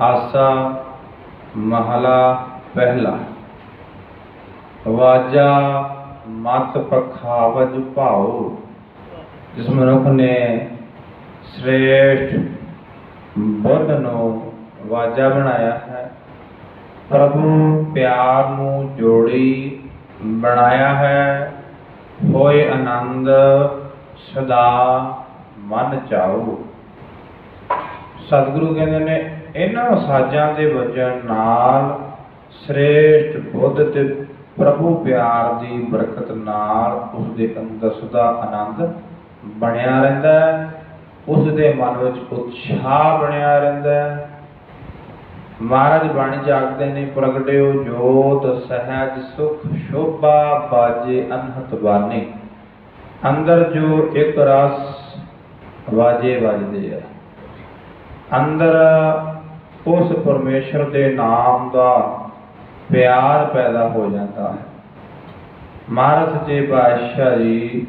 ਆਸਾ ਮਹਲਾ ਪਹਿਲਾ। ਵਾਜਾ ਮਤ ਪਖਾਵਜ ਭਾਉ। ਜਿਸ ਮਨੁੱਖ ਨੇ ਸ੍ਰੇਸ਼ਟ ਬੁੱਧ ਨੂੰ ਵਾਜਾ ਬਣਾਇਆ ਹੈ, ਪ੍ਰਭੂ ਪਿਆਰ ਨੂੰ ਜੋੜੀ ਬਣਾਇਆ ਹੈ, ਹੋਏ ਆਨੰਦ ਸਦਾ ਮਨ ਚਾਉ। ਸਤਿਗੁਰੂ ਕਹਿੰਦੇ ਨੇ, ਇਹਨਾਂ ਸਾਜ਼ਾਂ ਦੇ ਵਜਨ ਨਾਲ ਸ੍ਰੇਸ਼ਟ ਬੁੱਧ ਤੇ ਪ੍ਰਭੂ ਪਿਆਰ ਦੀ ਬਰਕਤ ਨਾਲ ਉਸ ਦੇ ਅੰਦਰ ਸਦਾ ਆਨੰਦ ਬਣਿਆ ਰਹਿੰਦਾ ਹੈ ਉਸ ਦੇ ਮਨ ਵਿੱਚ ਉਤਸ਼ਾਹ ਬਣਿਆ ਰਹਿੰਦਾ ਹੈ। ਮਹਾਰਾਜ ਬਾਣੀ ਜਾਗਦੇ ਨੇ, ਪ੍ਰਗਟਿਓ ਜੋਤ ਸਹਿਜ ਸੁਖ ਸ਼ੋਭਾ ਬਾਜੇ ਅਨਹਤ ਬਾਣੀ ਅੰਦਰ ਜੋ ਇੱਕ ਰਸ ਵਾਜੇ ਵੱਜਦੇ ਆ। ਅੰਦਰ ਉਸ ਪਰਮੇਸ਼ਰ ਦੇ ਨਾਮ ਦਾ ਪਿਆਰ ਪੈਦਾ ਹੋ ਜਾਂਦਾ ਹੈ। ਮਹਾਰਾਜ ਜੀ, ਬਾਦਸ਼ਾਹ ਜੀ